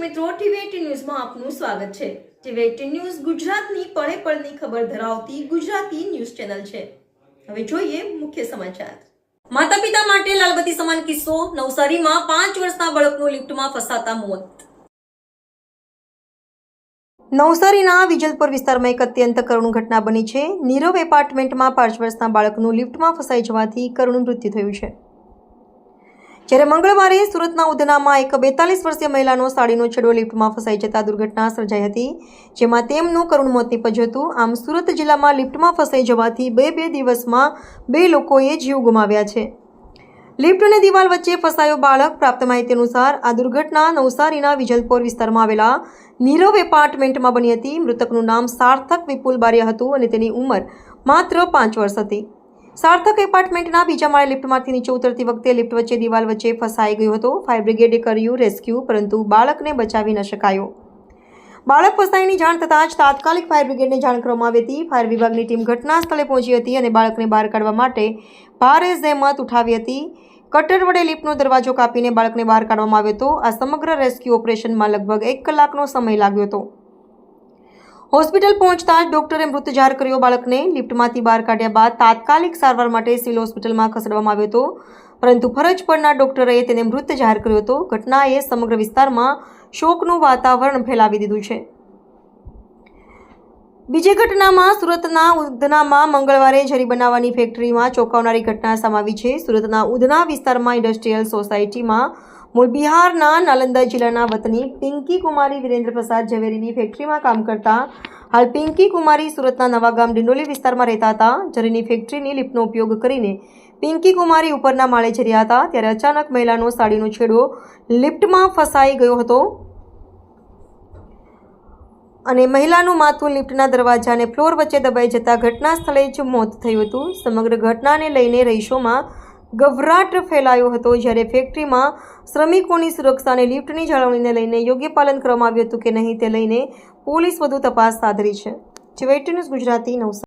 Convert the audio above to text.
દર્શક મિત્રો, ટીવી ન્યૂઝમાં આપનું સ્વાગત છે. ટીવી ન્યૂઝ ગુજરાતની પળે પળની ખબર ધરાવતી ગુજરાતી ન્યૂઝ ચેનલ છે. હવે જોઈએ મુખ્ય સમાચાર. માતા પિતા માટે લાલબત્તી સમાન કિસ્સો, નવસારીમાં પાંચ વર્ષના બાળકનું લિફ્ટમાં ફસાતા મોત. નવસારીના વિજલપુર વિસ્તારમાં એક અત્યંત કરુણ ઘટના બની છે. નીરવ એપાર્ટમેન્ટમાં પાંચ વર્ષના બાળકનું લિફ્ટમાં ફસાઈ જવાથી કરુણ મૃત્યુ થયું છે. જ્યારે મંગળવારે સુરતના ઉધનામાં એક બેતાલીસ વર્ષીય મહિલાનો સાડીનો છેડો લિફ્ટમાં ફસાઈ જતા દુર્ઘટના સર્જાઈ હતી, જેમાં તેમનું કરુણ મોત નીપજ્યું હતું. આમ સુરત જિલ્લામાં લિફ્ટમાં ફસાઈ જવાથી બે બે દિવસમાં બે લોકોએ જીવ ગુમાવ્યા છે. લિફ્ટ અને દિવાલ વચ્ચે ફસાયો બાળક પ્રાપ્ત માહિતી અનુસાર આ દુર્ઘટના નવસારીના વિજલપોર વિસ્તારમાં આવેલા નીરવ એપાર્ટમેન્ટમાં બની હતી. મૃતકનું નામ સાર્થક વિપુલ બારિયા હતું અને તેની ઉંમર માત્ર પાંચ વર્ષ હતી. સાર્થક એપાર્ટમેન્ટના બીજા માળે લિફ્ટમાંથી નીચે ઉતરતી વખતે લિફ્ટ વચ્ચે દિવાલ વચ્ચે ફસાઈ ગયો હતો. ફાયર બ્રિગેડે કર્યું રેસ્ક્યુ, પરંતુ બાળકને બચાવી ન શકાયો. બાળક ફસાઈની જાણ થતાં જ તાત્કાલિક ફાયર બ્રિગેડને જાણ કરવામાં આવી હતી. ફાયર વિભાગની ટીમ ઘટના સ્થળે પહોંચી હતી અને બાળકને બહાર કાઢવા માટે ભારે જહેમત ઉઠાવી હતી. કટર વડે લિફ્ટનો દરવાજો કાપીને બાળકને બહાર કાઢવામાં આવ્યો હતો. આ સમગ્ર રેસ્ક્યુ ઓપરેશનમાં લગભગ એક કલાકનો સમય લાગ્યો હતો. હોસ્પિટલ પહોંચતા જ ડોક્ટરે મૃત જાહેર કર્યો બાળકને. લિફ્ટમાંથી બહાર કાઢ્યા બાદ તાત્કાલિક સારવાર માટે સિવિલ હોસ્પિટલમાં ખસેડવામાં આવ્યો હતો. પરંતુ ફરજ પરના ડોક્ટરે તેને મૃત જાહેર કર્યો હતો. ઘટનાએ સમગ્ર વિસ્તારમાં શોકનું વાતાવરણ ફેલાવી દીધું છે. બીજી ઘટનામાં સુરતના ઉધનામાં મંગળવારે ઝરી બનાવવાની ફેક્ટરીમાં ચોંકાવનારી ઘટના સમાવી છે. સુરતના ઉધના વિસ્તારમાં ઇન્ડસ્ટ્રીયલ સોસાયટીમાં મૂળ બિહારના નાલંદા જિલ્લાના વતની પિંકી કુમારી વિરેન્દ્ર પ્રસાદ ઝવેરીની ફેક્ટરીમાં કામ કરતા હાલ પિંકી કુમારી સુરતના નવાગામ ડિંડોલી વિસ્તારમાં રહેતા હતા. ઝરીની ફેક્ટરીની લિફ્ટનો ઉપયોગ કરીને પિંકી કુમારી ઉપરના માળે જઈ રહ્યા હતા, ત્યારે અચાનક મહિલાનો સાડીનો છેડો લિફ્ટમાં ફસાઈ ગયો હતો અને મહિલાનું માથું લિફ્ટના દરવાજા અને ફ્લોર વચ્ચે દબાઈ જતા ઘટના સ્થળે જ મોત થયું હતું. સમગ્ર ઘટનાને લઈને રહીશોમાં ગભરાટ ફેલાયો હતો જ્યારે ફેક્ટરીમાં શ્રમિકોની સુરક્ષા અને લિફ્ટની જાળવણીને લઈને યોગ્ય પાલન કરવામાં આવ્યું હતું કે નહીં તે લઈને પોલીસ વધુ તપાસ હાથ ધરી છે જીવાયટી ન્યૂઝ ગુજરાતી નવસારી.